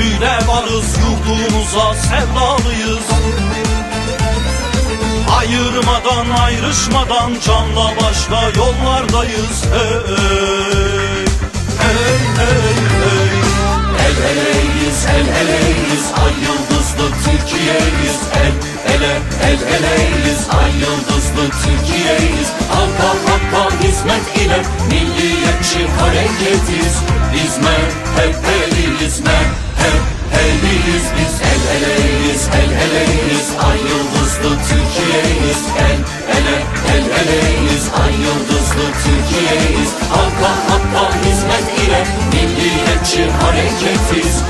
gücüyle varız Yurdumuza sevdalıyız. Ayırmadan ayrışmadan canla başla yollardayız. Hey hey hey hey. El eleyiz, el eleyiz, ay yıldızlı Türkiye'yiz. El ele, el eleyiz, ay yıldızlı Türkiye'yiz. Halka hakka hizmet ile milliyetçi hareketiz Biz MHP'liyiz, MHP'liyiz Biz el eleyiz, el eleyiz, ay yıldızlı Türkiye'yiz. El ele, el eleyiz, ay yıldızlı Türkiye'yiz. Halka hakka hizmet ile milliyetçi hareketiz